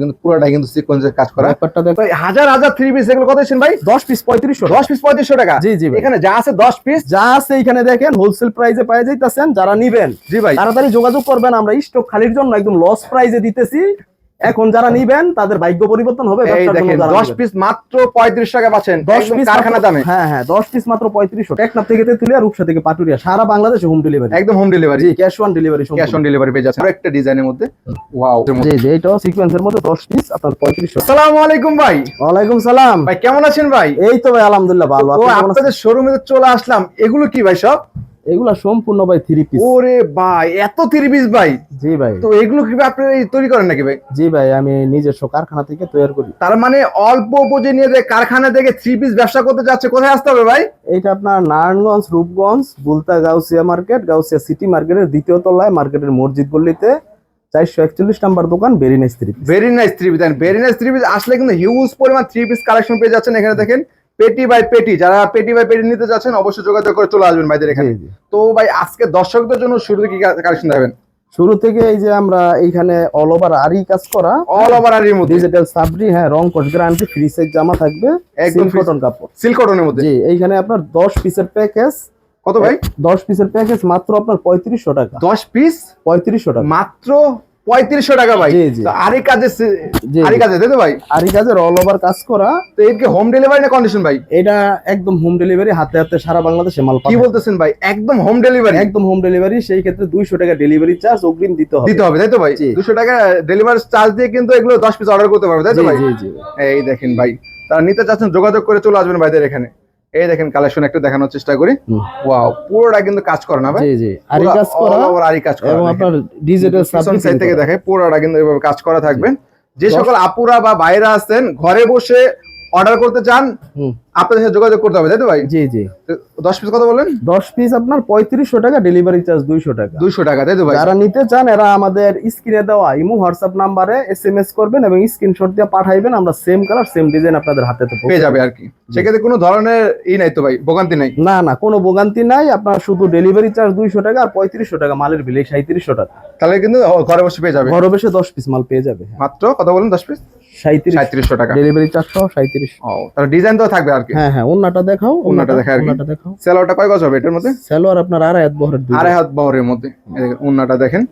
কিন্তু পুরোটাই কিন্তু সিকোয়েন্সের কাজ করা। হাজার হাজার থ্রি পিস এগুলো কত ভাই? দশ পিস পঁয়ত্রিশশো। দশ পিস পঁয়ত্রিশশো টাকা? জি, জি এখানে যা আছে দশ পিস যা আছে এখানে দেখেন হোলসেল প্রাইসে পাই যাইতেছেন যারা নিবেন। জি ভাই। তাড়াতাড়ি যোগাযোগ করবেন আমরা স্টক খালির জন্য একদম লস প্রাইসে দিতেছি। এখন যারা নিবেন তাদের ভাগ্য পরিবর্তন হবে দশ পিস মাত্র পঁয়ত্রিশ টাকা পাচ্ছেন দশ পিস কারখানা দামে। হ্যাঁ হ্যাঁ দশ পিস মাত্র পঁয়ত্রিশশো। টেকনাফ থেকে তেতুলিয়া রূপসা থেকে পাটুরিয়া সারা বাংলাদেশে হোম ডেলিভারি একদম home delivery cash on delivery cash on delivery পেয়ে যাচ্ছে একটা ডিজাইনের মধ্যে। ওয়াও জি জি এটাও সিকোয়েন্সের মধ্যে দশ পিস আপনার পঁয়ত্রিশশো। আসসালামু আলাইকুম ভাই। ওয়ালাইকুম সালাম। ভাই কেমন আছেন ভাই? এই তো ভাই আলহামদুলিল্লাহ ভালো? আপনাদের শোরুমে চলে আসলাম। এগুলো কি ভাই সব? এগুলা সম্পূর্ণ ভাই থ্রি পিস ওরে ভাই এত থ্রি পিস ভাই? জি ভাই। তো এগুলো কি আপনি তৈরি করেন নাকি ভাই? জি ভাই আমি নিজস্ব কারখানা থেকে তৈরি করি। তার মানে অল্প পুঁজি নিয়ে যে কারখানা থেকে থ্রি পিস ব্যবসা করতে যাচ্ছে কোথায় আসতে হবে ভাই? এটা আপনার নারায়ণগঞ্জ রূপগঞ্জ বুলতা গাউসিয়া মার্কেট গাউসিয়া সিটি মার্কেটের দ্বিতীয় তলায় মার্কেটের মসজিদ গল্লিতে চারশো একচল্লিশ নাম্বার দোকান very nice three piece very nice three piece very nice three piece আসলে কিন্তু হিউজ পরিমাণ থ্রি পিস কালেকশন পেয়ে যাচ্ছেন এখানে দেখেন। পেটি বাই পেটি যারা পেটি বাই পেটি নিতে যাচ্ছেন অবশ্যই যোগাযোগ করে চলে আসবেন ভাইদের এখানে। তো ভাই আজকে দর্শকদের জন্য শুরুতে কি কালেকশন দেবেন শুরু থেকে এই যে আমরা এইখানে অল ওভার আরি কাজ করা অল ওভার আর এর মধ্যে। ডিজিটাল সাবরি হ্যাঁ রং কোট গ্যারান্টি ফ্রি সাইজ জামা থাকবে একদম কটন কাপড়। সিল্ক কটনের মধ্যে। জি এইখানে আপনার দশ পিসের প্যাকেজ কত ভাই? দশ পিসের প্যাকেজ মাত্র আপনার পঁয়ত্রিশশো টাকা। দশ পিস পঁয়ত্রিশশো টাকা। মাত্র পঁয়ত্রিশশো টাকা ভাই। আরে কাজে আরে কাজে তাই তো ভাই? আরি কাজের অল ওভার কাজ করা। তো এর কি হোম ডেলিভারি না কন্ডিশন ভাই? এটা একদম হোম ডেলিভারি হাতে হাতে সারা বাংলাদেশে মাল কি বলতেছেন ভাই? একদম হোম ডেলিভারি একদম হোম ডেলিভারি সেই ক্ষেত্রে দুইশো টাকা ডেলিভারি চার্জ অগ্রিম দিতে হবে। দিতে হবে তাই তো ভাই। দুশো টাকা ডেলিভারি চার্জ দিয়ে কিন্তু এগুলো দশ পিস অর্ডার করতে পারবে তাই তো ভাই? এই দেখেন ভাই তারা নিতে চাচ্ছেন যোগাযোগ করে চলে আসবেন ভাইদের এখানে। এই দেখেন কালেকশন একটু দেখানোর চেষ্টা করি। ওয়াও পুরোটা কিন্তু কাজ করে না ভাই? জি জি। আরি কাজ করে over আরি কাজ করে এবং আপনার ডিজিটাল পিছন সাইট থেকে দেখে পুরোটা কিন্তু এভাবে কাজ করা থাকবেন যে সকল আপুরা বা বাইরা আছেন ঘরে বসে অর্ডার করতে চান আপনাদের সাথে যোগাযোগ করতে হবে তাই তো ভাই? জি জি। দশ পিস কত বলেন দশ পিস আপনার পঁয়ত্রিশশো টাকা ডেলিভারি চার্জ দুইশো টাকা। দুইশো টাকা তাই তো ভাই? যারা নিতে চান এরা আমাদের স্ক্রিনে দেওয়া ইমো হোয়াটসঅ্যাপ নাম্বারে এস এম এস করবেন এবং স্ক্রিনশট দিয়ে পাঠাইবেন আমরা সেম কালার সেম ডিজাইন আপনাদের হাতে তো পেয়ে যাবে আর কি। সেক্ষেত্রে কোনো ধরনের ই নাই তো ভাই ভোগান্তি নাই? না না কোনো ভোগান্তি নাই আপনার শুধু ডেলিভারি চার্জ দুইশো টাকা আর পঁয়ত্রিশশো টাকা মালের বিলে সাঁত্রিশশো টাকা। তাহলে কিন্তু ঘরে বসে পেয়ে যাবে। ঘরে বসে দশ পিস মাল পেয়ে যাবে মাত্র কত বলেন দশ পিস সাঁত্রিশ সাঁত্রিশশো টাকা। ডেলিভারি চার্জ সহ সাঁত্রিশ ও তাহলে ডিজাইন তো থাকবে আর কি হ্যাঁ হ্যাঁ ওন্নাটা দেখাও আর। ওন্নাটা দেখাও। সেলোয়ারটা কয় গজ হবে এটার মধ্যে? আপনার আড়াই হাত বহরের দুই আড়াই হাত বহরের মধ্যে। দেখেন।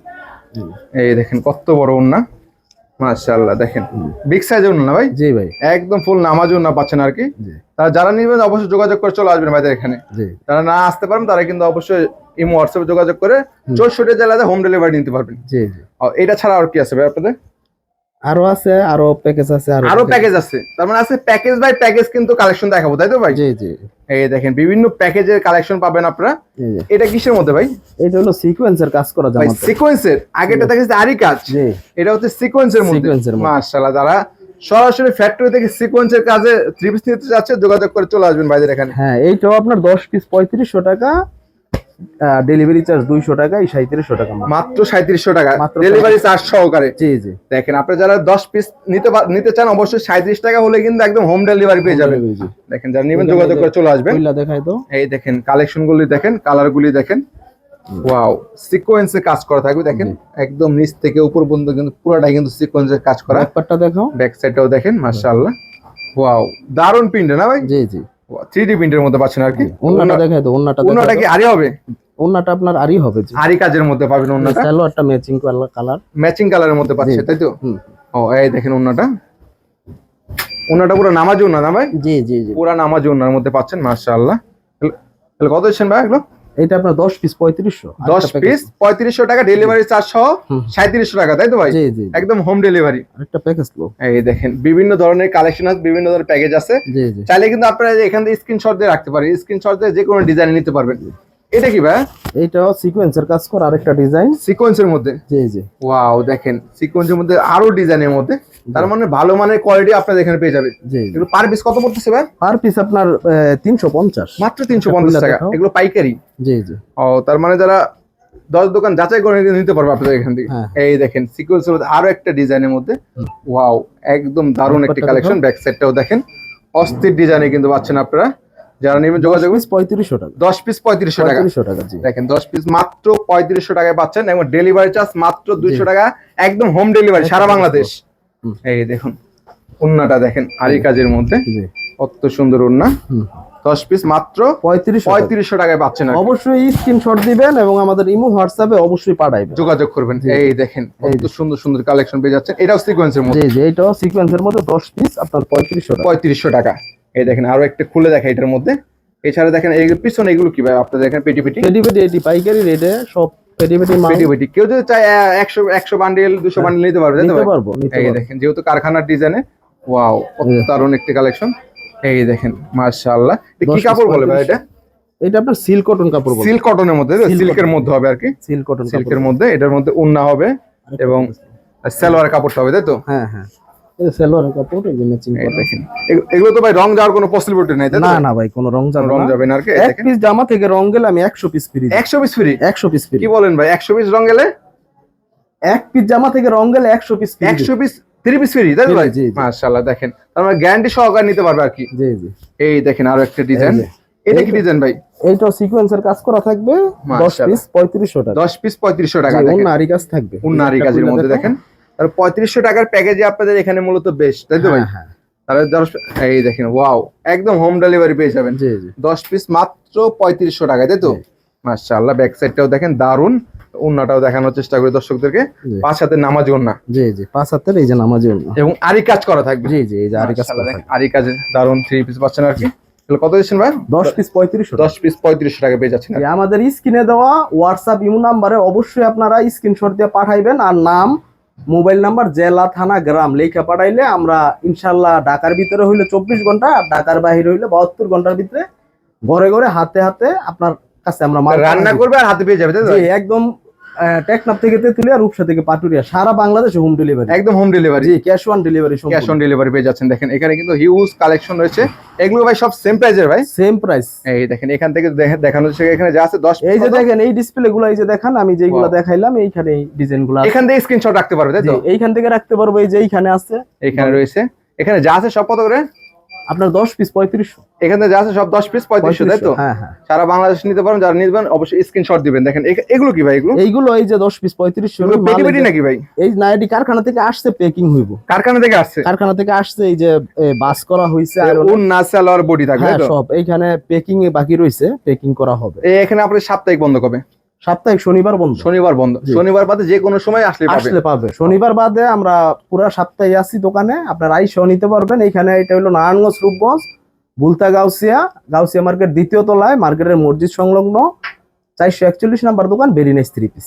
এই দেখেন কত বড় মাশাআল্লাহ দেখেন। বিগ সাইজের উন্না ভাই? জি ভাই। একদম ফুল নামাজ উন্না পাচ্ছেন আর কি তারা যারা নিবেন অবশ্যই যোগাযোগ করে চলে আসবেন ভাইদের এখানে। যারা না আসতে পারেন তারা কিন্তু অবশ্যই ইমো হোয়াটসঅ্যাপে যোগাযোগ করে চৌষট্টি জেলাতে হোম ডেলিভারি নিতে পারবেন। জি জি। এটা ছাড়া আর কি আছে ভাই আপনাদের? আরও আছে আরও প্যাকেজ আছে আরও প্যাকেজ আছে। তার মানে আছে প্যাকেজ বাই প্যাকেজ কিন্তু কালেকশন দেখাবো তাই তো ভাই? জি জি। এই দেখেন বিভিন্ন প্যাকেজের কালেকশন পাবেন আপনারা। এটা কিসের মধ্যে ভাই? এটা হলো সিকোয়েন্সের কাজ করা জামা ভাই সিকোয়েন্সের আগেটা দেখেছি আরই কাজ? জি। এটা হচ্ছে সিকোয়েন্সের মধ্যে। মাশাআল্লাহ যারা সরাসরি ফ্যাক্টরি থেকে সিকোয়েন্সের কাজে থ্রি পিস নিতে যাচ্ছে যোগাযোগ করে চলে আসবেন ভাইদের এখানে। হ্যাঁ এইটাও আপনার দশ পিস পঁয়ত্রিশশো টাকা ডেলিভারি চার্জ দুইশো টাকা এই সাঁত্রিশশো টাকা মাত্র। সাঁত্রিশশো টাকা। মাত্র ডেলিভারি চার্জ সহকারে। জি জি। দেখেন আপনি যারা দশ পিস নিতে নিতে চান অবশ্যই সাঁত্রিশ টাকা হলে কিন্তু একদম হোম ডেলিভারি পেয়ে যাবেন। দেখেন যারা নেবেন যোগাযোগ করে চলে আসবেন। দেখাই তো। এই দেখেন কালেকশন গুলি দেখেন কালার গুলি দেখেন। ওয়াও সিকোয়েন্সে কাজ করা থাকবে দেখেন। একদম নিচ থেকে উপর পর্যন্ত কিন্তু পুরোটাই কিন্তু সিকোয়েন্সে কাজ করা। ব্যাপারটা দেখাও। ব্যাক সাইডটাও দেখেন মাশাআল্লাহ। ওয়াও দারুণ প্রিন্ট না ভাই? জি জি। থ্রি ডি প্রিন্টের মধ্যে পাচ্ছেন আর কি? ওন্নাটা দেখাই তো ওন্নাটা কি আরে হবে? ওন্নাটা আপনার আরই হবে আরি কাজের মধ্যে পাবেন ওনাটা একটা ম্যাচিং কালার ম্যাচিং কালারের মধ্যে পাচ্ছে তাই তো? ও এই দেখেন ওনাটা ওনাটা পুরো নামাজ ওনা না ভাই? জি জি জি। পুরো নামাজ ওনার মধ্যে পাচ্ছেন মাশাআল্লাহ। তাহলে কত দিচ্ছেন ভাই এগুলো? এটা আপনার দশ পিস পঁয়ত্রিশশো। দশ পিস পঁয়ত্রিশশো টাকা ডেলিভারি চার্জ সহ হুম। সাঁত্রিশশো টাকা তাই তো ভাই? একদম হোম ডেলিভারি আরেকটা প্যাকেজ লো এই দেখেন বিভিন্ন ধরনের কালেকশন আছে বিভিন্ন ধরনের প্যাকেজ আছে। চাইলে কিন্তু আপনারা এখান থেকে স্ক্রিনশট দিয়ে রাখতে পারেন। স্ক্রিনশট দিয়ে যে কোনো ডিজাইন নিতে পারবেন। এটা কি ভাই? এইটাও সিকোয়েন্সের কাজ করা আরেকটা ডিজাইন সিকোয়েন্সের মধ্যে? জি জি। ওয়াও দেখেন সিকোয়েন্সের মধ্যে আরও ডিজাইনের মধ্যে। তার মানে ভালো মানের কোয়ালিটি আপনাদের এখানে পেয়ে যাবেন। জি এগুলো পার পিস কত পড়তেছে ভাই? পার পিস আপনার তিনশো পঞ্চাশ। মাত্র তিনশো পঞ্চাশ খুলে টাকা। এগুলো পাইকারি। জি জি। ও তার মানে যারা দশ দোকান যাচাই করে নিতে পারবে আপনাদের এখান থেকে। হ্যাঁ। এই দেখেন সিকোয়েন্সের মধ্যে আরও একটা ডিজাইনের মধ্যে। ওয়াও একদম দারুণ একটি কালেকশন ব্যাক সাইডটাও দেখেন। অস্থির ডিজাইনে কিন্তু পাচ্ছেন আপনারা। যারা নেবেন যোগাযোগ পিস পঁয়ত্রিশশো টাকা। দশ পিস পঁয়ত্রিশশো টাকা। টাকা দেখেন দশ পিস মাত্র পঁয়ত্রিশশো টাকায় পাচ্ছেন এবং ডেলিভারি চার্জ মাত্র দুইশো টাকা। একদম হোম ডেলিভারি সারা বাংলাদেশ। এই দেখুন উন্নাটা দেখেন আরি কাজের মধ্যে। কত সুন্দর উন্না। দশ পিস মাত্র পঁয়ত্রিশ পঁয়ত্রিশশো টাকায় পাচ্ছেন অবশ্যই স্ক্রিনশট দিবেন এবং আমাদের ইমো হোয়াটসঅ্যাপে অবশ্যই পাঠাইবেন। যোগাযোগ করবেন। এই দেখেন কত সুন্দর সুন্দর কালেকশন পেয়ে যাচ্ছেন। এটাও সিকোয়েন্সের মধ্যে। জি জি এটাও সিকোয়েন্সের মধ্যে দশ পিস আপনার পঁয়ত্রিশশো টাকা। পঁয়ত্রিশশো টাকা। এই দেখেন আরও একটা খুলে দেখা এটার মধ্যে। এছাড়া দেখেন এই পিছনে এগুলো কি ভাই? আপনাদের দেখেন পেটি পেটি? পেটি পেটি এটি পাইকারি রেটে সব পেটি পেটি পেটি পেটি। কেউ যদি চায় একশো একশো বান্ডেল দুশো বান্ডেল নিতে পারবে নিতে পারব এই দেখেন যেহেতু কারখানার ডিজাইনে ওয়াও। দারুণ একটি কালেকশন এই দেখেন মাশাআল্লাহ। কি কাপড় বলে ভাই এটা এটা আপনার সিল্ক কটন কাপড় বলে। সিল্ক কটনের মধ্যে সিল্কের মধ্যে হবে আর কি। সিল্ক কটন সিল্কের মধ্যে এটার মধ্যে উন্না হবে এবং সালোয়ার কাপড়টা হবে তাই তো? হ্যাঁ হ্যাঁ। সালোয়ারের কাপড় এই যে ম্যাচিং এই দেখেন। এগুলো তো ভাই রং যাওয়ার কোনো পসিবিলিটি নাই না না ভাই কোনো রং যাবে রং যাবে না আর কি এক পিস জামা থেকে রং গেলে আমি একশো পিস ফ্রি একশো পিস ফ্রি একশো পিস ফ্রি কি বলেন ভাই একশো পিস রং গেলে? এক পিস জামা থেকে রং গেলে একশো piece free piece three piece free তাই ভাই। মাশাআল্লাহ দেখেন। তার মানে গ্যারান্টি সহকারে নিতে পারবে আর কি। জি জি। এই দেখেন আরও একটা ডিজাইন এটা কি ডিজাইন ভাই? এইটা সিকোয়েন্সের কাজ করা থাকবে। দশ মাশাআল্লাহ। পিস পঁয়ত্রিশশো টাকা। দশ পিস পঁয়ত্রিশশো টাকা দেখেন। আরি কাজ থাকবে। উন্নারি কাজের মধ্যে দেখেন। আর পঁয়ত্রিশশো টাকার প্যাকেজে আপনাদের এখানে মূলত বেশ তাই তো ভাই? হ্যাঁ, হ্যাঁ। তাহলে দশ- এই দেখেন ওয়াও একদম হোম ডেলিভারি পেয়ে যাবেন। জি জি। দশ পিস মাত্র পঁয়ত্রিশশো টাকায় তাই তো। মাশাআল্লাহ ব্যাক সাইডটাও দেখেন দারুণ উন্নাটাও দেখানোর চেষ্টা করি দর্শকদেরকে। পাঁচ হাতে নামাজি উন্না জি জি পাঁচ হাতের এই যে নামাজি অন্য এবং আরি কাজ করা থাকবে। জি জি এই যে আরি কাজ। আরি কাজে দারুণ থ্রি পিস পাচ্ছেন আর কি। তাহলে কত দিচ্ছেন ভাই? দশ পিস পঁয়ত্রিশশো দশ পিস পঁয়ত্রিশশো টাকা পেয়ে যাচ্ছেন আমাদের স্ক্রিনে দেওয়া হোয়াটসঅ্যাপ ইমো নাম্বারে অবশ্যই আপনারা স্ক্রিনশট দিয়ে পাঠাইবেন আর নাম মোবাইল নাম্বার জেলা থানা গ্রাম লেখা পাঠাইলে আমরা ইনশাল্লাহ ঢাকার ভিতরে হইলে চব্বিশ ঘণ্টা আর ঢাকার বাহিরে হইলে বাহাত্তর ঘণ্টার ভিতরে ঘরে ঘরে হাতে হাতে আপনার কাছে আমরা রান্না করবে আর হাতে পেয়ে যাবে একদম আহ, টেকনাফ থেকে তেতুলিয়া রূপসা থেকে পাটুরিয়া সারা বাংলাদেশে হোম ডেলিভারি একদম home delivery G cash on delivery cash on delivery পেয়ে যাচ্ছেন। দেখেন এখানে কিন্তু হিউজ কালেকশন রয়েছে। এগুলো ভাই সব সেম প্রাইজের ভাই? সেম প্রাইস এই দেখেন এখান থেকে দেখে- দেখানো হচ্ছে এখানে যা আছে দশ এই যে দেখেন এই ডিসপ্লে গুলো এই যে দেখান আমি যেগুলো দেখাইলাম এইখানে এই ডিজাইনগুলো এখান থেকে স্ক্রিনশট রাখতে পারবে তাই তো? এইখান থেকে রাখতে পারব এই যে এইখানে আছে। এখানে রয়েছে। এখানে যা আছে সব কত করে? আপনার দশ পিস পঁয়ত্রিশশো। এখানে যা আছে সব দশ পিস পঁয়ত্রিশশো তাই তো? হ্যাঁ হ্যাঁ। সারা বাংলাদেশ নিতে পারেন যারা নিবেন অবশ্যই স্ক্রিনশট দিবেন। দেখেন এগুলো কি ভাই এগুলো? এইগুলো এই যে দশ পিস পঁয়ত্রিশশো এগুলো পেটি পেটি নাকি ভাই? এই নাইটি কারখানা থেকে আসছে পেকিং হইব। কারখানা থেকে আসছে? কারখানা থেকে আসছে এই যে বাস করা হয়েছে আর উন না সালোয়ার বডি থাকবে হ্যাঁ তো? সব। এইখানে পেকিং এ বাকি রয়েছে পেকিং করা হবে। এখানে আপনি সাপ্তাহিক বন্ধ কবে? সাপ্তাহিক শনিবার বন্ধ। শনিবার বন্ধ। শনিবার বাদে যে কোনো সময় আসলে আসলে পাবে। শনিবার বাদে আমরা পুরো সপ্তাহে আসি দোকানে। আপনার আইসও নিতে পারবেন। এখানে এটা হলো নারায়ণগঞ্জ রূপগঞ্জ বুলতা গাউসিয়া গাউসিয়া মার্কেট দ্বিতীয় তলায় মার্কেটের মসজিদ সংলগ্ন চারশো একচল্লিশ নাম্বার দোকান বেরিনেস থ্রি পিস।